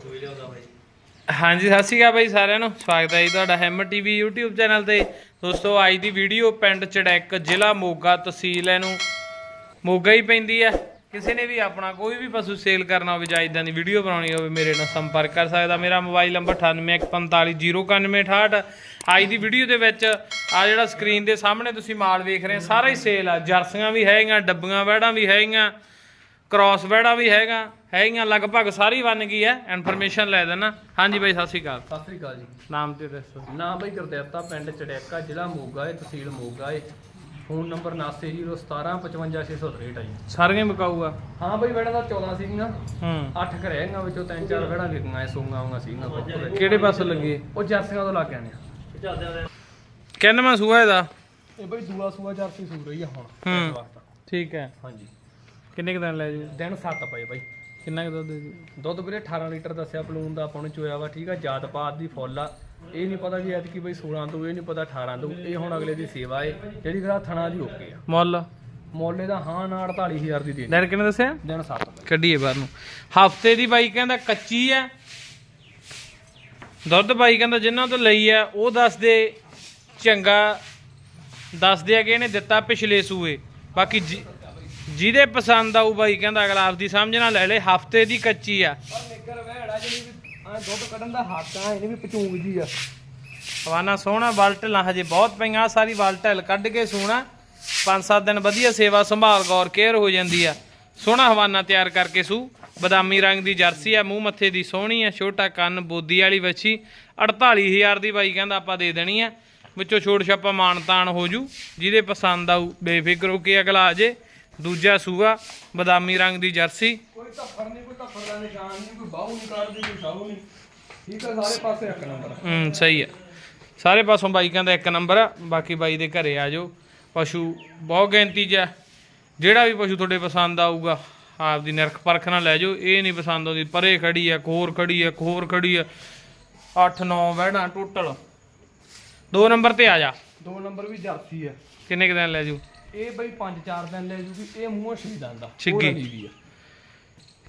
ਕੋਈ ਲਿਆਉਂਦਾ ਬਾਈ ਹਾਂਜੀ, ਸਤਿ ਸ਼੍ਰੀ ਅਕਾਲ ਬਾਈ ਸਾਰਿਆਂ ਨੂੰ। ਸਵਾਗਤ ਹੈ ਜੀ ਤੁਹਾਡਾ ਹੈਮਰ ਟੀਵੀ YouTube ਚੈਨਲ ਤੇ। ਦੋਸਤੋ, ਅੱਜ ਦੀ ਵੀਡੀਓ ਪਿੰਡ ਚੜੈਕ, ਜ਼ਿਲ੍ਹਾ ਮੋਗਾ, ਤਹਿਸੀਲ ਇਹਨੂੰ। ਮੋਗਾ ਹੀ ਪੈਂਦੀ ਹੈ। ਕਿਸੇ ਨੇ ਵੀ ਆਪਣਾ ਕੋਈ ਵੀ ਪਸ਼ੂ ਸੇਲ ਕਰਨਾ ਹੋਵੇ ਜਾਂ ਇਦਾਂ ਦੀ ਵੀਡੀਓ ਬਣਾਉਣੀ ਹੋਵੇ, ਮੇਰੇ ਨਾਲ ਸੰਪਰਕ ਕਰ ਸਕਦਾ। ਮੇਰਾ ਮੋਬਾਈਲ ਨੰਬਰ 9814509168 ਅੱਜ ਦੀ ਵੀਡੀਓ ਦੇ ਵਿੱਚ ਆ ਜਿਹੜਾ ਸਕਰੀਨ ਦੇ ਸਾਹਮਣੇ ਤੁਸੀਂ ਮਾਲ ਵੇਖ ਰਹੇ ਸਾਰਾ ਹੀ ਸੇਲ ਆ। ਜਰਸੀਆਂ ਵੀ ਹੈਗੀਆਂ, ਡੱਬੀਆਂ ਵੈੜਾਂ ਵੀ ਹੈਗੀਆਂ। ਕ੍ਰਾਸ ਵੈੜਾ ਵੀ ਹੈਗਾ ਹੈਗੀਆਂ ਲਗਭਗ ਸਾਰੀ ਬਣ ਗਈ ਹੈ ਇਨਫੋਰਮੇਸ਼ਨ ਲੈ ਦੇਣਾ। ਹਾਂਜੀ ਬਾਈ ਸਤਿ ਸ਼੍ਰੀ ਅਕਾਲ। ਸਤਿ ਸ੍ਰੀ ਅਕਾਲ ਜੀ। ਨਾਮ ਤੇ ਦੱਸੋ। ਨਾਮ ਬਾਈ ਗੁਰਦੇਵਤਾ ਪਿੰਡ ਚੜੈਕਾ ਜ਼ਿਲ੍ਹਾ ਮੋਗਾ ਹੈ ਤਹਿਸੀਲ ਮੋਗਾ ਹੈ। ਫੋਨ ਨੰਬਰ 7901755663 ਆ ਜੀ। ਸਾਰੀਆਂ ਮੁਕਾਊਗਾ ਹਾਂ ਬਾਈ ਬੈੜਾ ਦਾ 14 ਸੀਗੀਆਂ। ਹੂੰ। 8 ਘਰੇ ਹੈਗੀਆਂ ਵਿੱਚੋਂ ਤਿੰਨ ਚਾਰ ਬੈੜਾ ਵਿਕੀਆਂ ਸੂੰਗਾ ਆਉਂਗਾ ਸੀਗੀਆਂ ਬੱਕਰੇ। ਕਿਹੜੇ ਪਾਸੋਂ ਲੱਗੇ? ਉਹ ਜਰਸੀਆਂ ਤੋਂ ਲਾ ਕੇ ਆਣੇ ਕਿੰਨਵਾਂ ਸੂਆ ਇਹਦਾ? ਇਹ ਬਾਈ ਦੂਆ ਸੂਆ ਜਰਸੀ ਸੂ ਰਹੀ ਆ ਹੁਣ ਹੂੰ। ਇਸ ਵਕਤ ਠੀਕ ਹੈ। ਹਾਂਜੀ। ਕਿੰਨੇ ਕੁ ਦਿਨ ਲੈ ਜੂ ਦਿਨ 7 ਪਏ ਬਾਈ। ਕਿੰਨਾ ਕੁ ਦੁੱਧ ਦੇ ਜੂ ਦੁੱਧ ਵੀਰੇ 18 ਲੀਟਰ ਦੱਸਿਆ ਪਲੂਨ ਦਾ ਆਪਾਂ ਨੂੰ ਚੋਇਆ ਵਾ ਠੀਕ ਆ? ਜਾਤ ਪਾਤ ਦੀ ਫੁੱਲ ਆ। ਇਹ ਨਹੀਂ ਪਤਾ ਵੀ ਐਤਕੀ ਬਈ 16 ਤੋਂ ਇਹ ਨਹੀਂ ਪਤਾ 18 ਤੋਂ ਇਹ ਹੁਣ ਅਗਲੇ ਦੀ ਸੇਵਾ ਏ। ਜਿਹੜੀ ਆਹ ਥਣਾ ਦੀ ਓਕੇ ਆ। ਮੁੱਲ? ਮੋਲੇ ਦਾ ਹਾਂ ਨਾ 48000 ਦੀ ਦੇ ਦਿਨ ਕਿੰਨੇ ਦੱਸਿਆ? ਦਿਨ 7 ਪਏ। ਕੱਢੀਏ ਬਾਹਰ ਨੂੰ। ਹਫ਼ਤੇ ਦੀ ਬਾਈ ਕਹਿੰਦਾ ਕੱਚੀ ਹੈ ਦੁੱਧ ਬਾਈ ਕਹਿੰਦਾ ਜਿਨ੍ਹਾਂ ਤੋਂ ਲਈ ਹੈ ਉਹ ਦੱਸਦੇ ਚੰਗਾ। ਦੱਸਦੇ ਆ ਕਿ ਇਹਨੇ ਦਿੱਤਾ ਪਿਛਲੇ ਸੂਏ। ਬਾਕੀ ਜਿ- ਜਿਹਦੇ ਪਸੰਦ ਆਊ ਬਾਈ ਕਹਿੰਦਾ ਅਗਲਾ ਆਪਦੀ ਸਮਝ ਨਾਲ ਲੈ ਲੈ ਹਫ਼ਤੇ ਦੀ ਕੱਚੀ ਆ। ਪਰ ਨਿੱਕਰ ਵਹਿੜਾ ਜਿਹੜੀ ਵੀ ਆ ਦੁੱਧ ਕੱਢਣ ਦਾ ਹੱਕ ਆ ਇਹਨੇ ਵੀ ਪਚੂੰਗ ਜੀ ਆ। ਹਵਾਨਾ ਸੋਹਣਾ ਵਲਟਲਾਂ ਹਜੇ ਬਹੁਤ ਪਈਆਂ ਆਹ ਸਾਰੀ ਵਲਟਲ ਕੱਢ ਕੇ ਪੰਜ ਸੱਤ ਦਿਨ ਵਧੀਆ ਸੇਵਾ ਸੰਭਾਲ ਗੌਰ ਕੇਅਰ ਹੋ ਜਾਂਦੀ ਆ। ਸੋਹਣਾ ਹਵਾਨਾ ਤਿਆਰ ਕਰਕੇ ਸੂ। ਬਦਾਮੀ ਰੰਗ ਦੀ ਜਰਸੀ ਆ ਮੂੰਹ ਮੱਥੇ ਦੀ ਸੋਹਣੀ ਆ ਛੋਟਾ ਕੰਨ ਬੋਦੀ ਵਾਲੀ ਵੱਛੀ। 48000 ਦੀ ਬਾਈ ਕਹਿੰਦਾ ਆਪਾਂ ਦੇ ਦੇਣੀ ਆ। ਵਿੱਚੋਂ ਛੋੜ ਛਾਪਾ ਮਾਨਤਾਨ ਹੋ ਜੂ। ਜਿਹਦੇ ਪਸੰਦ ਆਊ ਬੇਫਿਕਰ ਹੋ ਕੇ ਅਗਲਾ ਆ ਜੇ। ਦੂਜਾ ਸੂਆ ਬਦਾਮੀ ਰੰਗ ਦੀ ਜਰਸੀ। ਕੋਈ ਧੱਫੜ ਨਹੀਂ ਕੋਈ ਧੱਫੜ ਦਾ ਨਿਸ਼ਾਨ ਨਹੀਂ ਕੋਈ ਬਾਹੂ ਨਹੀਂ ਕੱਢਦੀ ਕੋਈ ਸਾਹੂ ਨਹੀਂ ਠੀਕ ਆ ਸਾਰੇ ਪਾਸੇ ਇੱਕ ਨੰਬਰ ਹੂੰ ਸਹੀ ਆ। ਸਾਰੇ ਪਾਸੋਂ ਬਾਈ ਕਹਿੰਦਾ ਇੱਕ ਨੰਬਰ ਆ ਬਾਕੀ ਬਾਈ ਦੇ ਘਰੇ ਆ ਜਾਓ। ਪਸ਼ੂ ਬਹੁਤ ਗਿਣਤੀ 'ਚ ਆ। ਜਿਹੜਾ ਵੀ ਪਸ਼ੂ ਤੁਹਾਡੇ ਪਸੰਦ ਆਊਗਾ ਆਪਦੀ ਨਿਰਖ ਪਰਖ ਨਾਲ ਲੈ ਜਾਓ। ਇਹ ਨਹੀਂ ਪਸੰਦ ਆਉਂਦੀ ਪਰੇ ਖੜੀ ਆ ਇੱਕ ਹੋਰ ਖੜੀ ਆ ਇੱਕ ਹੋਰ ਖੜੀ ਆ। 8 9 ਵਹਿਣਾ ਟੋਟਲ। ਦੋ ਨੰਬਰ ਤੇ ਆ ਜਾ। ਦੋ ਨੰਬਰ ਵੀ ਜਰਸੀ ਆ। ਕਿੰਨੇ ਕੁ ਦਿਨ ਲੈ ਜੂ ਇਹ ਬਈ 5-4 ਦਿਨ ਲੈ ਜੂਗੀ ਇਹ ਮੂੰਹੋਂ ਛੀਦਾਂ ਦਾ ਛਿੱਗੀ। ਵੀ ਆ।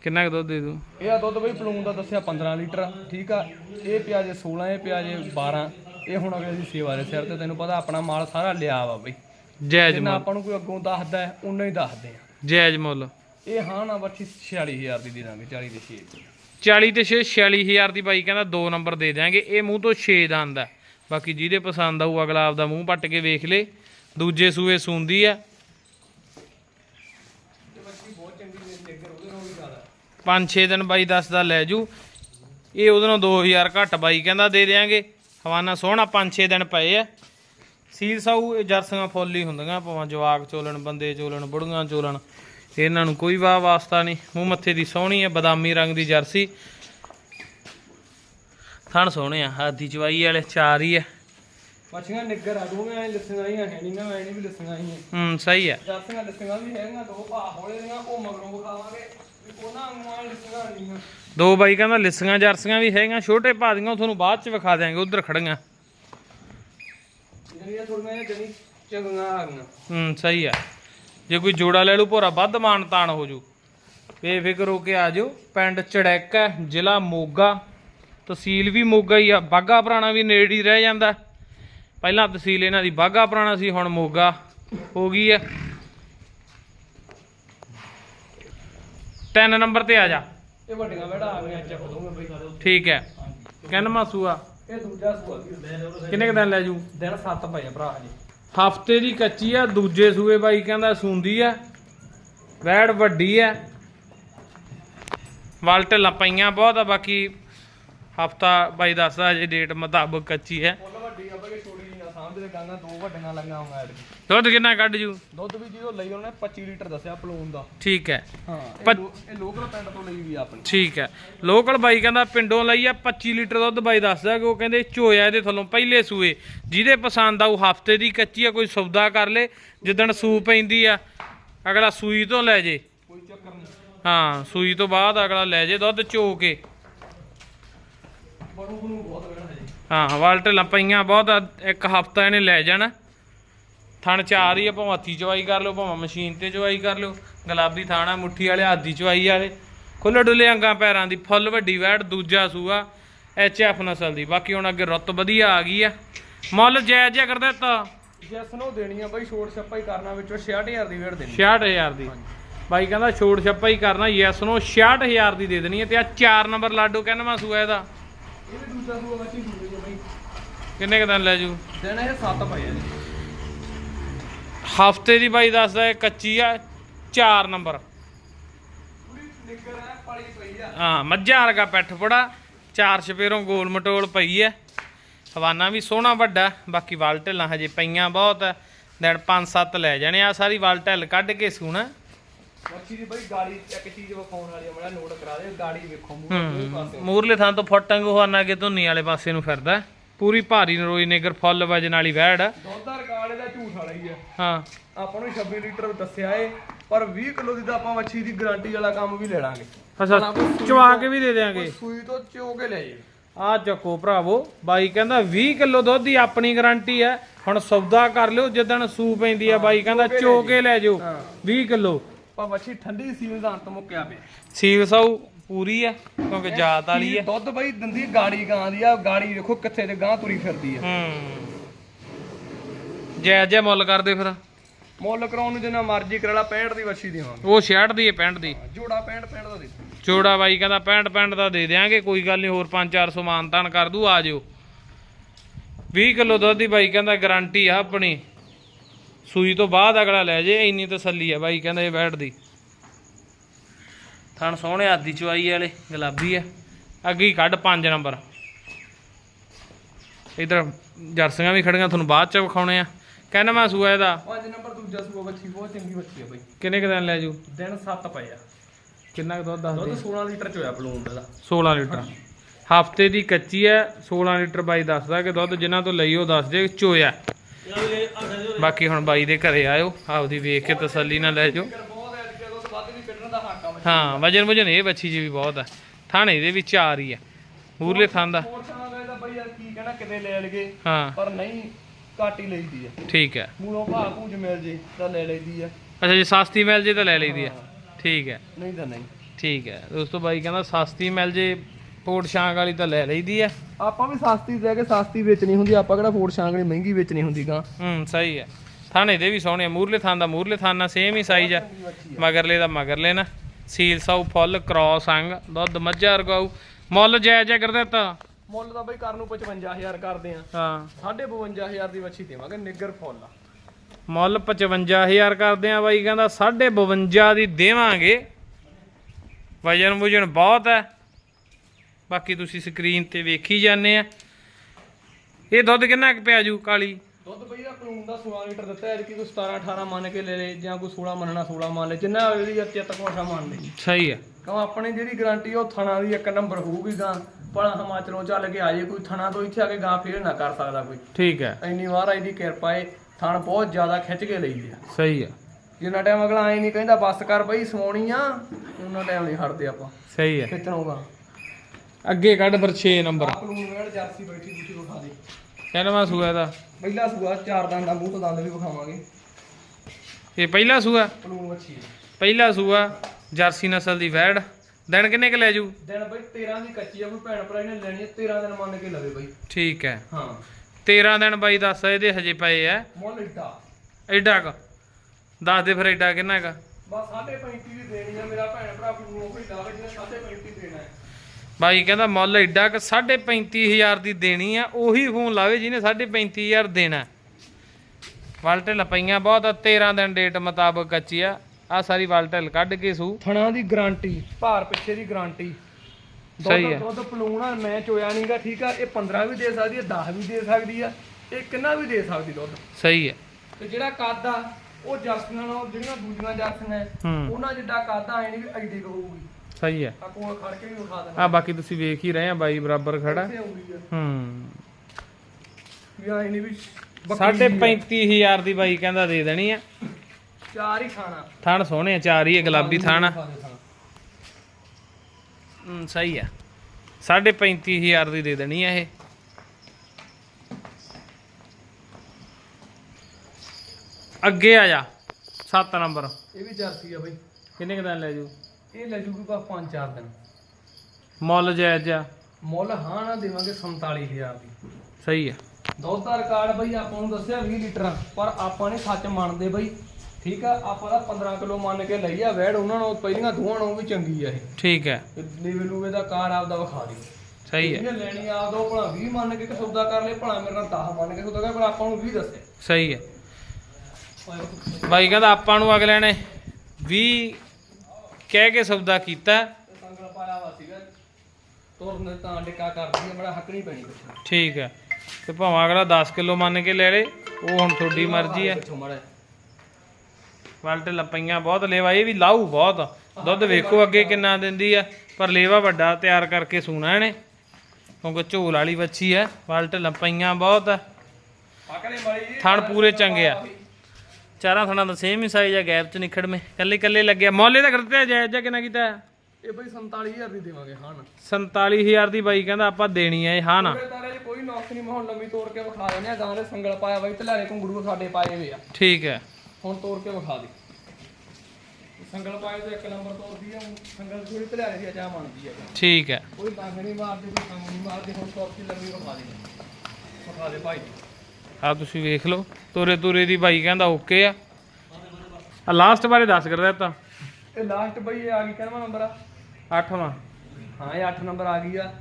ਕਿੰਨਾ ਕੁ ਦੁੱਧ ਦੇ ਦੂ? ਇਹ ਆ ਦੁੱਧ ਬਈ ਪਲੂਨ ਦਾ ਦੱਸਿਆ 15 ਲੀਟਰ ਠੀਕ ਆ? ਇਹ ਪਿਆ ਜੇ 16 ਇਹ ਪਿਆ ਜੇ 12 ਇਹ ਹੁਣ ਅਗਲੇ ਦੀ ਸੇਵਾ ਦੇ ਸਿਰ ਤੇ ਤੈਨੂੰ ਪਤਾ ਆਪਣਾ ਮਾਲ ਸਾਰਾ ਲਿਆ ਵਾ ਬਈ। ਜਾਇਜ਼ ਜਿੰਨਾ ਮੁੱਲ। ਆਪਾਂ ਨੂੰ ਕੋਈ ਅੱਗੋਂ ਦੱਸਦਾ ਹੈ, ਉਨਾ ਹੀ ਦੱਸਦੇ ਆ। ਜਾਇਜ਼ ਮੁੱਲ। ਇਹ ਹਾਂ ਨਾ ਬੱਚੀ 46000 ਦੀ ਦੇ ਦਾਂਗੇ 40 ਦੇ 6 40 ਤੇ 6 46000 ਦੀ ਬਾਈ ਕਹਿੰਦਾ ਦੋ ਨੰਬਰ ਦੇ ਦਿਆਂਗੇ। ਇਹ ਮੂੰਹ ਤੋਂ 6 ਦਾ ਆਂਦਾ ਬਾਕੀ ਜਿਹਦੇ ਪਸੰਦ ਆਊ ਅਗਲਾ ਆਪਦਾ ਮੂੰਹ ਪੱਟ ਕੇ ਵੇਖ ਲੇ। ਦੂਜੇ ਸੂਏ ਸੂੰਦੀ ਆ। ਪੰਜ 6 ਦਿਨ ਬਾਈ ਦੱਸਦਾ ਲੈ ਜੂ। ਇਹ ਉਹਦੇ ਨਾਲ 2000 ਘੱਟ ਬਾਈ ਕਹਿੰਦਾ ਦੇ ਦਿਆਂਗੇ। ਹਵਾਨਾ ਸੋਹਣਾ ਪੰਜ 6 ਦਿਨ ਪਏ ਆ। ਸੀਰ ਸਾਊ, ਇਹ ਜਰਸੀਆਂ ਫੁੱਲ ਹੀ ਹੁੰਦੀਆਂ ਭਾਵੇਂ ਜਵਾਕ ਚੋਲਣ, ਬੰਦੇ ਚੋਲਣ, ਬੁੜੀਆਂ ਚੋਲਣ। ਇਹਨਾਂ ਨੂੰ ਕੋਈ ਵਾਹ ਵਾਸਤਾ ਨਹੀਂ। ਮੂੰਹ ਮੱਥੇ ਦੀ ਸੋਹਣੀ ਹੈ ਬਦਾਮੀ ਰੰਗ ਦੀ ਜਰਸੀ। ਥਣ ਸੋਹਣੇ ਆ ਹਾਦੀ ਚਵਾਈ ਵਾਲੇ, ਚਾਰ ਹੀ ਆ। ਮੱਛੀਆਂ ਨਿੱਗਰ ਆ ਦੋਵੇਂ ਐ ਲਿਸੀਆਂ ਆਈਆਂ ਹੈ ਨਹੀਂ ਨਾ ਐ ਨਹੀਂ ਵੀ ਲਿਸੀਆਂ ਆਈਆਂ ਹੂੰ ਸਹੀ ਆ ਜਰਸੀਆਂ ਲਿਸੀਆਂ ਵੀ ਹੈਗੀਆਂ ਦੋ ਭਾ ਹੋਲੇ ਦੀਆਂ ਉਹ ਮਗਰੋਂ ਵਿਖਾਵਾਂਗੇ। ਵੀ ਉਹਨਾਂ ਨੂੰ ਆ ਲਿਸੀਆਂ ਨਹੀਂ ਦੋ ਬਾਈ ਕਹਿੰਦਾ ਲਿਸੀਆਂ ਜਰਸੀਆਂ ਵੀ ਹੈਗੀਆਂ ਛੋਟੇ ਭਾ ਦੀਆਂ ਤੁਹਾਨੂੰ ਬਾਅਦ ਚ ਵਿਖਾ ਦਿਆਂਗੇ ਉਧਰ ਖੜੀਆਂ ਜਿਹੜੀਆਂ ਥੋੜੀਆਂ ਜਣੀ ਚੰਗੀਆਂ ਆ ਗਈਆਂ। ਹੂੰ ਸਹੀ ਆ ਜੇ ਕੋਈ ਜੋੜਾ ਲੈ ਲੂ ਭੋਰਾ ਵੱਧ ਮਾਨ ਤਾਨ ਹੋ ਜੂ ਬੇਫਿਕਰ ਹੋ ਕੇ ਆ ਜਾਓ। ਪਿੰਡ ਚੜੈਕ ਹੈ ਜ਼ਿਲ੍ਹਾ ਮੋਗਾ। ਤਹਿਸੀਲ ਵੀ ਮੋਗਾ ਹੀ ਆ। ਬਾਗਾ ਪੁਰਾਣਾ ਵੀ ਨੇੜੇ ਹੀ ਰਹਿ ਜਾਂਦਾ। ਪਹਿਲਾਂ ਤਹਿਸੀਲ ਇਹਨਾਂ ਦੀ ਬਾਗਾ ਪੁਰਾਣਾ ਸੀ ਹੁਣ ਮੋਗਾ ਹੋ ਗਈ ਹੈ। ਤਿੰਨ ਨੰਬਰ ਤੇ ਆ ਜਾ। ਇਹ ਵੱਡੀਆਂ ਵੜਾ ਆ ਗਈਆਂ ਚੱਕ ਦੋਗੇ ਬਈ ਠੀਕ ਹੈ। ਕਿੰਨਵਾਂ ਸੂਆ ਇਹ ਦੂਜਾ ਸੂਆ ਕਿੰਨੇ ਕੁ ਦਿਨ ਲੈ ਜੂ? ਦਿਨ 7 ਪਏ ਆ ਭਰਾ ਜੀ ਹਫ਼ਤੇ ਦੀ ਕੱਚੀ ਆ ਦੂਜੇ ਸੂਏ ਬਾਈ ਕਹਿੰਦਾ ਸੂੰਦੀ ਆ। ਵੈੜ ਵੱਡੀ ਆ। ਵਲ ਢਿੱਲਾਂ ਪਈਆਂ ਬਹੁਤ ਆ ਬਾਕੀ ਹਫਤਾ ਬਾਈ ਦੱਸਦਾ ਜੇ ਡੇਟ ਮੁਤਾਬਕ ਕੱਚੀ ਹੈ। ਵੱਡੀ ਆ ਬਈ ਛੋਟੀ ਜੀ ਨਾ ਸਾਹਮਣੇ ਗਾਂਗਾ ਦੋ ਵੱਡੀਆਂ ਲੱਗੀਆਂ ਹੋਈਆਂ ਐਤਕੀ। ਦੁੱਧ ਕਿੰਨਾ ਕੱਢ ਜੂ? ਦੁੱਧ ਵੀ ਜਦੋਂ ਲਈ ਉਹਨੇ 25 ਲੀਟਰ ਦੱਸਿਆ ਪਲੂਨ ਦਾ। ਠੀਕ ਹੈ। ਹਾਂ ਇਹ ਪੱਚ- ਲੋ- ਇਹ ਲੋਕਲ ਪਿੰਡ ਤੋਂ ਲਈ ਵੀ ਆ ਆਪਣੀ। ਠੀਕ ਹੈ। ਲੋਕਲ ਬਾਈ ਕਹਿੰਦਾ ਪਿੰਡੋਂ ਲਈ ਆ 25 ਲੀਟਰ ਦੁੱਧ ਬਾਈ ਦੱਸਦਾ ਕਿ ਉਹ ਕਹਿੰਦੇ ਝੋਇਆ ਇਹਦੇ ਥੱਲੋਂ ਪਹਿਲੇ ਸੂਏ। ਜਿਹਦੇ ਪਸੰਦ ਆਊ ਹਫ਼ਤੇ ਦੀ ਕੱਚੀ ਆ ਕੋਈ ਸੌਦਾ ਕਰ ਲੇ ਜਿੱਦਣ ਸੂ ਪੈਂਦੀ ਆ ਅਗਲਾ ਸੂਈ ਤੋਂ ਲੈ ਜੇ। ਕੋਈ ਚੱਕਰ ਨਹੀਂ। ਹਾਂ ਸੂਈ ਤੋਂ ਬਾਅਦ ਅਗਲਾ ਲੈ ਜੇ ਦੁੱਧ ਚੋ ਕੇ। ਬਹੁਤ ਵੇਣਾ ਹੈ ਜੀ ਹਾਂ ਹਵਾਲ ਢਿੱਲਾਂ ਪਈਆਂ ਬਹੁਤ ਇੱਕ ਹਫਤਾ ਇਹਨੇ ਲੈ ਜਾਣਾ। ਥਣ ਚਾਰ ਹੀ ਆ ਭਾਵੇਂ ਹੱਥੀ ਚਵਾਈ ਕਰ ਲਓ ਭਾਵੇਂ ਮਸ਼ੀਨ ਤੇ ਚਵਾਈ ਕਰ ਲਓ। ਗੁਲਾਬੀ ਥਾਣਾ ਮੁੱਠੀ ਵਾਲੇ ਹੱਥੀ ਚਵਾਈ ਵਾਲੇ। ਖੁੱਲੇ ਡੁੱਲੇ ਅੰਗਾਂ ਪੈਰਾਂ ਦੀ ਫੁੱਲ ਵੱਡੀ ਵੈੜ ਦੂਜਾ ਸੂਆ ਐਚ ਐਫ ਨਸਲ ਦੀ। ਬਾਕੀ ਹੁਣ ਅੱਗੇ ਰੁੱਤ ਵਧੀਆ ਆ ਗਈ ਆ। ਮੁੱਲ ਜਾਇਜ਼ ਜਿਹਾ ਕਰ ਦਿੱਤਾ। ਜੈਸ ਨੂੰ ਦੇਣੀ ਆ ਬਾਈ ਛੋਟ ਛੱਪਾ ਹੀ ਕਰਨਾ ਵਿੱਚੋਂ 66000 ਦੀ ਵੇੜ ਦੇਣੀ 66000 ਦੀ। ਬਾਈ ਕਹਿੰਦਾ ਛੋੜ ਛੱਪਾ ਹੀ ਕਰਨਾ ਯੈਸ ਨੂੰ 66000 ਦੀ ਦੇ ਦੇਣੀ ਹੈ ਤੇ ਆ 4 ਨੰਬਰ ਲਾਡੋ ਕਹਿੰਦਾ ਸੂਆ ਇਹਦਾ? ਇਹ ਵੀ ਦੂਜਾ ਸੂਆ ਬਾਈ ਕਿੰਨੇ ਕ ਦਿਨ ਲੈ ਜੂ? ਦਿਨ ਇਹ 7 ਪਏ ਆ ਜੀ। ਹਫ਼ਤੇ ਦੀ ਬਾਈ ਦੱਸਦਾ ਇਹ ਕੱਚੀ ਆ 4 ਨੰਬਰ। ਪੂਰੀ ਨਿੱਗਰ ਆ ਪਲੀ ਪਈ ਆ। ਹਾਂ ਮੱਝਾਂ ਵਰਗਾ ਪੈਠ ਪੜਾ ਚਾਰ ਛਪੇਰੋਂ ਗੋਲ ਮਟੋਲ ਪਈ ਐ ਹਵਾਨਾ ਵੀ ਸੋਹਣਾ ਵੱਡਾ ਬਾਕੀ ਵਾਲ ਢਿੱਲਾਂ ਹਜੇ ਪਈਆਂ ਬਹੁਤ ਐ ਦਿਨ 5-7 ਲੈ ਜਾਣੇ ਆ ਸਾਰੀ ਵਾਲ ਢਿੱਲ ਕੱਢ ਕੇ ਸੂਣਾ। ਬੱਚੀ ਦੀ ਬਾਈ ਗਾੜੀ ਇੱਕ ਚੀਜ਼ ਵਿਖਾਉਣ ਵਾਲੀ ਆ ਮੜਾ ਨੋਟ ਕਰਾ ਦੇ ਗਾੜੀ ਵੇਖੋ ਮੂੰਹ ਮੂੰਹ ਪਾਸੇ। ਮੂਰਲੇ ਥਾਂ ਤੋਂ ਫੁੱਟਾਂਗ ਹਵਾਨਾ ਕੇ ਧੁੰਨੀ ਵਾਲੇ ਪਾਸੇ ਨੂੰ ਫਿਰਦਾ। ਹੈ। ਪੂਰੀ ਭਾਰੀ ਨਰੋਈ ਨੇਗਰ ਫੁੱਲ ਵਜਨ ਵਾਲੀ ਵੈੜ ਆ। ਦੁੱਧ ਦਾ ਰਿਕਾਰਡ ਇਹਦਾ ਝੂਠ ਵਾਲਾ ਹੀ ਆ। ਹਾਂ। ਆਪਾਂ ਨੂੰ 26 ਲੀਟਰ ਦੱਸਿਆ ਏ ਪਰ 20 ਕਿਲੋ ਦੀ ਤਾਂ ਆਪਾਂ ਮੱਛੀ ਦੀ ਗਾਰੰਟੀ ਵਾਲਾ ਕੰਮ ਵੀ ਲੈ ਲਾਂਗੇ ਅੱਛਾ ਚਵਾ ਕੇ ਵੀ ਦੇ ਦੇਾਂਗੇ ਸੂਈ ਤੋਂ ਚੋ ਕੇ ਲੈ ਜੇ ਆ ਚੱਕੋ ਭਰਾਵੋ ਬਾਈ ਕਹਿੰਦਾ 20 ਕਿਲੋ ਦੁੱਧ ਦੀ ਆਪਣੀ ਗਾਰੰਟੀ ਹੈ ਹੁਣ ਸੌਦਾ ਕਰ ਲਿਓ ਜਿੱਦਣ ਸੂ ਪੈਂਦੀ ਆ ਬਾਈ ਕਹਿੰਦਾ ਚੋ ਕੇ ਲੈ ਜਾਓ ਹਾਂ। 20 ਕਿਲੋ। ਪਰ ਮੱਛੀ ਠੰਡੀ ਸੀਲ ਦਾ ਅੰਤ ਮੁੱਕਿਆ ਪਿਆ। ਸੀਲ ਸਾਊ। ਪੂਰੀ ਆ ਕਿਉਂਕਿ ਜਾਤ ਵਾਲੀ ਆ। ਦੁੱਧ ਬਈ ਦੰਦੀ ਗਾੜੀ ਗਾਂ ਦੀ ਆ ਗਾੜੀ ਵੇਖੋ ਕਿੱਥੇ ਤੇ ਗਾਂ ਤੁਰੀ ਫਿਰਦੀ ਆ। ਹੂੰ। ਜੈ ਜੈ ਮੁੱਲ ਕਰਦੇ ਫਿਰ। ਮੁੱਲ ਕਰਾਉਣ ਨੂੰ ਜਿੰਨਾ ਮਰਜ਼ੀ ਕਰਾ ਲਾ 65 ਦੀ ਵੱਛੀ ਦੇਵਾਂਗੇ ਉਹ 66 ਦੀ ਹੈ 65 ਦੀ। ਜੋੜਾ 65 65 ਦਾ ਦੇ ਚੋੜਾ ਬਾਈ ਕਹਿੰਦਾ 65 65 ਦਾ ਦੇ ਦਿਆਂਗੇ ਕੋਈ ਗੱਲ ਨਹੀਂ ਹੋਰ 5-400 ਮਾਨਤਾਨ ਕਰ ਦੂ ਆ ਜਿਓ। 20 ਕਿਲੋ ਦੁੱਧ ਦੀ ਬਾਈ ਕਹਿੰਦਾ ਗਾਰੰਟੀ ਆ ਆਪਣੀ। ਸੂਈ ਤੋਂ ਬਾਅਦ ਅਗਲਾ ਲੈ ਜੇ ਇੰਨੀ ਤਸੱਲੀ ਆ ਬਾਈ ਕਹਿੰਦਾ ਇਹ ਬੈਠ ਦੀ। ਥਣ ਸੋਹਣੇ ਆਦੀ ਚਵਾਈ ਵਾਲੇ ਗੁਲਾਬੀ ਆ। ਅੱਗੇ ਕੱਢ 5 ਨੰਬਰ। ਇਧਰ ਜਰਸੀਆਂ ਵੀ ਖੜੀਆਂ ਤੁਹਾਨੂੰ ਬਾਅਦ ਚ ਵਿਖਾਉਣੇ ਆ। ਕਹਿੰਦਾ ਮੈਂ ਸੂਆ ਇਹਦਾ? 5 ਨੰਬਰ ਦੂਜਾ ਸੂਆ ਵੱਛੀ ਬਹੁਤ ਚੰਗੀ ਵੱਛੀ ਆ ਬਈ। ਕਿੰਨੇ ਕੁ ਦਿਨ ਲੈ ਜੂ? ਦਿਨ 7 ਪਏ ਆ। ਕਿੰਨਾ ਕੁ ਦੁੱਧ ਦੱਸ ਦੁੱਧ 16 ਲੀਟਰ ਚ ਹੋਇਆ ਬਲੂਨ ਦਾ। 16 ਲੀਟਰ। ਹਫ਼ਤੇ ਦੀ ਕੱਚੀ ਹੈ 16 ਲੀਟਰ ਬਾਈ ਦੱਸਦਾ ਕਿ ਦੁੱਧ ਜਿਨ੍ਹਾਂ ਤੋਂ ਲਈ ਉਹ ਦੱਸ ਦੇ ਚੋਇਆ। ਬਾਕੀ ਹੁਣ ਬਾਈ ਦੇ ਘਰੇ ਆਇਓ ਆਪਦੀ ਵੇਖ ਕੇ ਤਸੱਲੀ ਨਾਲ ਲੈ ਜਾਓ ਬਹੁਤ ਐ ਕਿ ਦੁੱਧ ਵੱਧ ਵੀ ਕੱਢਣ ਦਾ ਹੱਕ ਆ ਹਾਂ ਵਜਨ ਵਜਨ ਇਹ ਬੱਚੀ ਜੀ ਵੀ ਬਹੁਤ ਹੈ ਥਾਣੇ ਦੇ ਵੀ ਚਾਰ ਹੀ ਆ। ਮੂਰਲੇ ਥਾਂ ਦਾ। ਹੋਰ ਸਾਂ ਗਏ ਤਾਂ ਬਈ ਯਾਰ ਕੀ ਕਹਿਣਾ ਕਿਤੇ ਲੈ ਲਗੇ ਹਾਂ। ਪਰ ਨਹੀਂ ਘੱਟ ਹੀ ਲਈਦੀ ਆ। ਠੀਕ ਹੈ ਮੂਲੋਂ ਭਾਅ ਭੂਜ ਮਿਲ ਜੇ ਤਾਂ ਲੈ ਲਈਦੀ ਆ। ਅੱਛਾ ਜੇ ਸਸਤੀ ਮਿਲ ਜੇ ਤਾਂ ਲੈ ਲਈਦੀ ਹੈ। ਠੀਕ ਹੈ ਨਹੀਂ ਤਾਂ ਨਹੀਂ। ਠੀਕ ਹੈ ਦੋਸਤੋ ਬਾਈ ਕਹਿੰਦਾ ਸਸਤੀ ਮਿਲ ਜੇ ਪੋਟ ਸ਼ਾਂਗ ਵਾਲੀ ਤਾਂ ਲੈ ਲਈਦੀ ਹੈ ਆਪਾਂ ਵੀ ਸਸਤੀ ਲੈ ਕੇ ਸਸਤੀ ਵੇਚਣੀ ਹੁੰਦੀ ਆਪਾਂ ਕਿਹੜਾ ਫੋੜ ਸ਼ਾਂਗਣੀ ਮਹਿੰਗੀ ਵੇਚਣੀ ਹੁੰਦੀ ਗਾਂ। ਹੂੰ ਸਹੀ ਹੈ ਥਾਣੇ ਦੇ ਵੀ ਸੋਹਣੇ ਆ। ਮੂਰਲੇ ਥਾਂ ਦਾ ਮੂਰਲੇ ਥਾਂ ਨਾਲ ਸੇਮ ਹੀ ਸਾਈਜ਼ ਆ। ਮਗਰਲੇ ਦਾ ਮਗਰਲੇ ਨਾ। ਸੀਲ ਸਾਊ ਫੁੱਲ ਕ੍ਰੋਸ ਅੰਗ ਦੁੱਧ ਮੱਝਾ ਰਗਾਉ ਮੁੱਲ ਜਾਇਜ਼ ਜਿਹਾ ਕਰ ਦਿੱਤਾ ਮੁੱਲ ਤਾਂ ਬਈ ਕਰਨ ਨੂੰ 55000 ਕਰਦੇ ਆ। ਹਾਂ। 52500 ਦੀ ਵੱਛੀ ਦੇਵਾਂਗੇ ਨਿੱਗਰ ਫੁੱਲ ਆ। ਮੁੱਲ 55000 ਕਰਦੇ ਆ ਬਾਈ ਕਹਿੰਦਾ 52 ਦੀ ਦੇਵਾਂਗੇ। ਵਜਨ ਵੁਜਨ ਬਹੁਤ ਹੈ। ਬਾਕੀ ਤੁਸੀਂ ਸਕਰੀਨ ਤੇ ਵੇਖੀ ਜਾਂਦੇ ਆ। ਇਹ ਦੁੱਧ ਕਿੰਨਾ ਕੁ ਪਿਆ ਜੂ ਕਾਲੀ? ਦੁੱਧ ਬਈ ਆ ਕਾਨੂੰਨ ਦਾ 16 ਲੀਟਰ ਦਿੱਤਾ ਹੈ ਕਿ ਕੋਈ 17 18 ਮੰਨ ਕੇ ਲੈ ਲੇ ਜਾਂ ਕੋਈ 16 ਮੰਨਣਾ 16 ਮੰਨ ਲੇ ਜਿੰਨਾ ਅਗਲੀ ਯਾਰ ਚਿੱਤ ਕੋਸ਼ਾ ਮੰਨ ਲੇ ਸਹੀ ਹੈ। ਕਿਉਂ ਆਪਣੀ ਜਿਹੜੀ ਗਾਰੰਟੀ ਉਹ ਥਣਾ ਦੀ ਇੱਕ ਨੰਬਰ ਹੋਊਗੀ ਗਾਂ ਪਰ ਹਿਮਾਚਲੋਂ ਚੱਲ ਕੇ ਆ ਜੇ ਕੋਈ ਥਣਾ ਤੋਂ ਇੱਥੇ ਆ ਕੇ ਗਾਂ ਫੇਰ ਨਾ ਕਰ ਸਕਦਾ ਕੋਈ। ਠੀਕ ਹੈ। ਇੰਨੀ ਮਹਾਰਾਜ ਦੀ ਕਿਰਪਾ ਏ ਥਣ ਬਹੁਤ ਜ਼ਿਆਦਾ ਖਿੱਚ ਕੇ ਲਈ ਆ। ਸਹੀ ਹੈ। ਜਿੰਨਾ ਟਾਈਮ ਅਗਲਾ ਐ ਨਹੀਂ ਕਹਿੰਦਾ ਬੱਸ ਕਰ ਬਈ ਸਵਾਉਣੀ ਆ ਉਹਨਾਂ ਟਾਈਮ ਨਹੀਂ ਹਟਦੇ ਆਪਾਂ। ਸਹੀ ਹੈ। ਖਿੱਚਣੋਗਾ ਅੱਗੇ ਕੱਢ ਫਿਰ 6 ਨੰਬਰ ਆਪ ਨੂੰ ਵੇੜ ਜਰਸੀ ਬੈਠੀ ਬੁੱਠੀ ਵਿਖਾ ਦੇ। ਕਹਿੰਦਾ ਸੂਆ ਦਾ। ਪਹਿਲਾ ਸੂਆ ਚਾਰ ਦੰਦ ਦਾ ਮੂੰਹ ਤੋਂ ਦੰਦ ਵੀ ਵਿਖਾਵਾਂਗੇ। ਇਹ ਪਹਿਲਾ ਸੂਆ? ਪਲੂਣ ਮੱਛੀ ਪਹਿਲਾ ਸੂਆ ਜਰਸੀ ਨਸਲ ਦੀ ਵੈੜ। ਦਿਨ ਕਿੰਨੇ ਕ ਲੈ ਜੂ? ਦਿਨ ਬਈ 13 ਦੀ ਕੱਚੀ ਆ ਕੋਈ ਭੈਣ ਭਰਾ ਨੇ ਲੈਣੀ ਆ 13 ਦਿਨ ਮੰਨ ਕੇ ਲਵੇ ਬਈ। ਠੀਕ ਹੈ। ਹਾਂ। 13 ਦਿਨ ਬਾਈ ਦੱਸ ਇਹਦੇ ਹਜੇ ਪਏ ਐ ਮੁੱਲ ਇੱਟਾ ਐਡਾ ਕ? ਦੱਸ ਦੇ ਫਿਰ ਐਡਾ ਕਿੰਨਾ ਹੈਗਾ ਬਸ 35 ਦੀ ਦੇਣੀ ਆ ਮੇਰਾ ਭੈਣ ਭਰਾ ਕੋਈ ਉਹ ਹੀ ਲਾਵੇ ਜਿਹਨੇ 35 ਦੇਣਾ ਹੈ ਬਾਈ ਕਹਿੰਦਾ ਮੁੱਲ ਐਡਾ ਕ 35000 ਦੀ ਦੇਣੀ ਆ ਉਹੀ ਫੋਨ ਲਾਵੇ ਜਿਹਨੇ 35000 ਦੇਣਾ। ਵਾਲਟਲ ਪਈਆਂ ਬਹੁਤ ਆ 13 ਦਿਨ ਡੇਟ ਮੁਤਾਬਕ ਕੱਚੀ ਆ। ਆ ਸਾਰੀ ਵਾਲਟਲ ਕੱਢ ਕੇ ਸੂ। ਥਣਾ ਦੀ ਗਾਰੰਟੀ ਭਾਰ ਪਿੱਛੇ ਦੀ ਗਾਰੰਟੀ ਸਹੀ ਹੈ। ਦੁੱਧ ਪਲੂਣਾ ਮੈਂ ਚੋਇਆ ਨਹੀਂਗਾ ਠੀਕ ਆ ਇਹ 15 ਵੀ ਦੇ ਸਕਦੀ ਹੈ 10 ਵੀ ਦੇ ਸਕਦੀ ਆ ਇਹ ਕਿੰਨਾ ਵੀ ਦੇ ਸਕਦੀ ਦੁੱਧ? ਸਹੀ ਹੈ ਤੇ ਜਿਹੜਾ ਕੱਦ ਆ ਉਹ ਜਰਸੀਆਂ ਨਾਲ ਜਿਹੜੀਆਂ ਦੂਜੀਆਂ ਜਰਸੀਆਂ ਹੈ, ਹੂੰ। ਉਹਨਾਂ ਜਿੱਡਾ ਕੱਦ ਐ ਨਹੀਂ ਵੀ ਐਡੀ ਕੁ ਹੋਊਗੀ ਸਹੀ ਹੈ ਆ ਕੋਲ ਖੜ ਕੇ ਵੀ ਵਿਖਾ ਦੇਣਾ। ਆ ਬਾਕੀ ਤੁਸੀਂ ਵੇਖ ਹੀ ਰਹੇ ਆ ਬਾਈ ਬਰਾਬਰ ਖੜਾ। ਕਿੱਥੇ ਆਉਂਦੀ ਆ ਹੂੰ। ਵੀ ਐ ਨਹੀਂ ਵੀ ਸਾਢੇ 35000 ਦੀ ਬਾਈ ਕਹਿੰਦਾ ਦੇ ਦੇਣੀ ਆ। ਚਾਰ ਹੀ ਖਾਣਾ। ਥਣ ਸੋਹਣੇ ਆ ਚਾਰ ਹੀ ਆ, ਗੁਲਾਬੀ ਥਣ ਆ। ਦੇ। ਹੂੰ ਸਹੀ ਆ। ਸਾਢੇ 35000 ਦੀ ਦੇ ਦੇਣੀ ਆ ਇਹ। ਅੱਗੇ ਆ ਜਾ। 7 ਨੰਬਰ। ਇਹ ਵੀ ਜਰਸੀ ਆ ਬਈ। ਕਿੰਨੇ ਕੁ ਦਿਨ ਲੈ ਜੂ? ਇਹ ਲੈ ਜੂਗੀ ਬਸ 5-4 ਦਿਨ। ਮੁੱਲ ਜਾਇਜ਼ ਆ। ਮੁੱਲ ਹਾਂ ਨਾ ਦੇਵਾਂਗੇ 47000 ਦੀ। ਸਹੀ ਆ। ਦੁੱਧ ਦਾ ਰਿਕਾਰਡ ਬਈ ਆਪਾਂ ਨੂੰ ਦੱਸਿਆ 20 ਲੀਟਰ। ਪਰ ਆਪਾਂ ਨੇ ਸੱਚ ਮੰਨਦੇ ਬਈ। ਠੀਕ ਆ ਆਪਾਂ ਦਾ 15 ਕਿਲੋ ਮੰਨ ਕੇ ਲਈ ਆ ਵੈੜ। ਉਹਨਾਂ ਨੂੰ ਪਹਿਲੀਆਂ ਦੋਹਾਂ ਨੂੰ ਵੀ ਚੰਗੀ ਆ ਇਹ। ਠੀਕ ਹੈ ਲੀਵੇ ਲੂਵੇ ਦਾ ਕਾਰ ਆਪਦਾ ਵਿਖਾ ਦਿਓ। ਸਹੀ ਹੈ ਇਹ ਲੈਣੀ ਆਪ ਦੋ ਭਲਾ 20 ਮੰਨ ਕੇ ਕਿ ਸੌਦਾ ਕਰ ਲੈ ਭਲਾ ਮੇਰੇ ਨਾਲ 10 ਮੰਨ ਕੇ ਸੌਦਾ ਕਰ ਪਰ ਆਪਾਂ ਨੂੰ 20 ਦੱਸੇ। ਸਹੀ ਹੈ ਬਾਈ ਕਹਿੰਦਾ ਆਪਾਂ ਨੂੰ ਅਗਲੇ ਨੇ 20 ਕਹਿ ਕੇ ਸੌਦਾ ਕੀਤਾ। ਸੰਗਲ ਪਾਇਆ ਵਾ ਸੀਗਾ ਤੁਰਨ ਤਾਂ ਡਿੱਕਾ ਕਰਦੀ ਆ ਬੜਾ ਹੱਕਣੀ ਪੈਣੀ ਪਿੱਛੇ। ਠੀਕ ਹੈ ਤੇ ਭਾਵੇਂ ਅਗਲਾ 10 ਕਿਲੋ ਮੰਨ ਕੇ ਲੈ ਲੇ ਉਹ ਹੁਣ ਤੁਹਾਡੀ ਮਰਜ਼ੀ ਹੈ ਪਿੱਛੋਂ ਮਾੜਾ ਵਲਟ ਲਪਈਆਂ ਬਹੁਤ ਲੇਵਾ ਇਹ ਵੀ ਲਾਊ ਬਹੁਤ। ਦੁੱਧ ਵੇਖੋ ਅੱਗੇ ਕਿੰਨਾ ਦਿੰਦੀ ਆ ਪਰ ਲੇਵਾ ਵੱਡਾ ਤਿਆਰ ਕਰਕੇ ਸੂਣਾ ਇਹਨੇ। ਕਿਉਂਕਿ ਝੋਲ ਵਾਲੀ ਵੱਛੀ ਹੈ ਵਲਟ ਲਪਈਆਂ ਬਹੁਤ ਆ। ਥਣ ਪੂਰੇ ਚੰਗੇ ਆ। ਚਾਰਾਂ ਥਣਾਂ ਦਾ ਸੇਮ ਹੀ ਸਾਈਜ਼ ਆ ਗੈਪ ਚ ਨਿਖੜਵੇਂ ਕੱਲੇ ਕੱਲੇ ਲੱਗਿਆ ਮੌਲੇ ਦਾ ਕਰਤੇ ਜਾਇਜ਼ ਜਾਂ ਕਿੰਨਾ ਕੀਤਾ ਇਹ ਬਈ 47000 ਦੀ ਦੇਵਾਂਗੇ ਹਾਂ ਨਾ। 47000 ਦੀ ਬਾਈ ਕਹਿੰਦਾ ਆਪਾਂ ਦੇਣੀ ਆ ਇਹ ਹਾਂ ਨਾ। ਕੋਈ ਨੌਕਸ ਨਹੀਂ ਮੈਂ ਹੁਣ ਲੰਮੀ ਤੋੜ ਕੇ ਵਿਖਾ ਦਿੰਦੇ ਆ ਗਾਂ ਦੇ ਸੰਗਲ ਪਾਇਆ ਬਾਈ ਧਲਾਰੇ ਘੁੰਗਰੂ ਸਾਡੇ ਪਾਏ ਹੋਏ ਆ। ਠੀਕ ਹੈ। ਹੁਣ ਤੋੜ ਕੇ ਵਿਖਾ ਦੇ। ਸੰਗਲ ਪਾਏ ਤੇ ਇੱਕ ਨੰਬਰ ਤੋੜਦੀ ਆ ਸੰਗਲ ਥੋੜੀ ਧਲਾਰੇ ਦੀ ਅਜਾ ਬਣਦੀ ਆ। ਠੀਕ ਹੈ। ਕੋਈ ਨਹੀਂ ਮਾਰਦੇ ਕੋਈ ਤੰਗ ਨਹੀਂ ਮਾਰਦੇ ਹੁਣ ਤੋੜ ਕੇ ਲੰਮੀ ਵਿਖਾ ਦੇ। ਵਿਖਾ ਦੇ ਭਾਈ। ਆ ਤੁਸੀਂ ਵੇਖ ਲਓ ਤੋਰੇ ਤੋਰੇ ਦੀ ਬਾਈ ਕਹਿੰਦਾ ਓਕੇ ਆ। ਆ ਲਾਸਟ ਬਾਰੇ ਦੱਸ ਕਰ ਦਿੱਤਾ ਇਹ ਲਾਸਟ ਬਈ ਇਹ ਆ ਗਈ ਕਿਹੜਾ ਨੰਬਰ ਆ? 8ਵਾਂ ਹਾਂ ਇਹ 8 ਨੰਬਰ ਆ ਗਈ ਆ।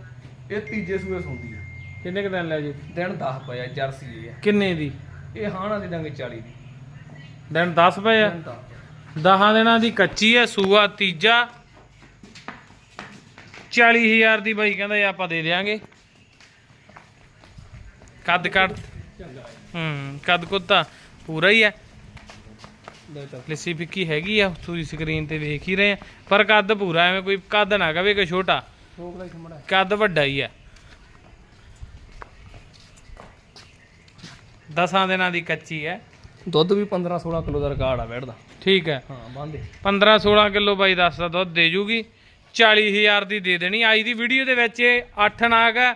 ਇਹ ਤੀਜੇ ਸੂਏ ਸੌਂਦੀ ਆ। ਕਿੰਨੇ ਕ ਦਿਨ ਲੈ ਜੀ? ਦਿਨ 10 ਪਏ ਆ ਜਰਸੀ ਇਹ ਆ। ਕਿੰਨੇ ਦੀ? ਇਹ ਹਾਣਾ ਦੇ ਡੰਗ 40 ਦੀ। ਦਿਨ 10 ਪਏ ਆ। ਦਿਨ ਤਾਂ 10 ਦਿਨਾਂ ਦੀ ਕੱਚੀ ਹੈ ਸੂਆ ਤੀਜਾ। 40000 ਦੀ ਬਾਈ ਕਹਿੰਦਾ ਇਹ ਆਪਾਂ ਦੇ ਦੇਾਂਗੇ ਕੱਦ ਕੱਦ ਚੰਗਾ ਹੂੰ। ਕੱਦ ਕੁੱਤਾ ਪੂਰਾ ਹੀ ਹੈ। ਲੈ ਚੱਲ ਲੱਸੀ ਫਿੱਕੀ ਹੈਗੀ ਆ ਤੁਸੀਂ ਸਕਰੀਨ ਤੇ ਵੇਖ ਹੀ ਰਹੇ ਆ। ਪਰ ਕੱਦ ਪੂਰਾ ਐਵੇਂ ਕੋਈ ਕੱਦ ਨਾ ਕਵੇ ਕਿ ਛੋਟਾ। ਰੋਕ ਲੈ ਖਮੜਾ ਕੱਦ ਵੱਡਾ ਹੀ ਹੈ ਦਸਾਂ ਦਿਨਾਂ ਦੀ ਕੱਚੀ ਹੈ। ਦੁੱਧ ਵੀ 15 16 ਕਿਲੋ ਦਾ ਰਿਕਾਰਡ ਆ ਬੈਠਦਾ। ਠੀਕ ਹੈ। ਹਾਂ ਬੰਦੇ 15 16 ਕਿਲੋ ਬਾਈ ਦੱਸਦਾ ਦੁੱਧ ਦੇ ਜੂਗੀ। 40000 ਦੀ ਦੇ ਦੇਣੀ। ਅੱਜ ਦੀ ਵੀਡੀਓ ਦੇ ਵਿੱਚ ਇਹ 8 ਨਾਗ ਹੈ।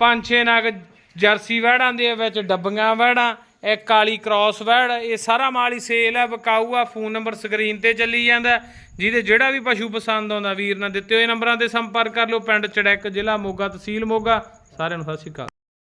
5-6 ਨਾਗ ਜਰਸੀ ਵਹਿੜਾਂ ਦੇ ਵਿੱਚ ਡੱਬੀਆਂ ਵਹਿੜਾਂ, ਇਹ ਕਾਲੀ ਕ੍ਰਾਸ ਵਹਿੜ, ਇਹ ਸਾਰਾ ਮਾਲ ਹੀ ਸੇਲ ਹੈ ਵਿਕਾਊ ਆ ਫੋਨ ਨੰਬਰ ਸਕਰੀਨ ਤੇ ਚੱਲੀ ਜਾਂਦਾ। ਜਿਹਦੇ ਜਿਹੜਾ ਵੀ ਪਸ਼ੂ ਪਸੰਦ ਆਉਂਦਾ, ਵੀਰ ਨਾਲ ਦਿੱਤੇ ਹੋਏ ਨੰਬਰਾਂ ਤੇ ਸੰਪਰਕ ਕਰ ਲਓ, ਪਿੰਡ ਚੜੈਕ ਜ਼ਿਲ੍ਹਾ ਮੋਗਾ, ਤਹਿਸੀਲ ਮੋਗਾ, ਸਾਰਿਆਂ ਨੂੰ ਸਤਿ ਸ਼੍ਰੀ ਅਕਾਲ।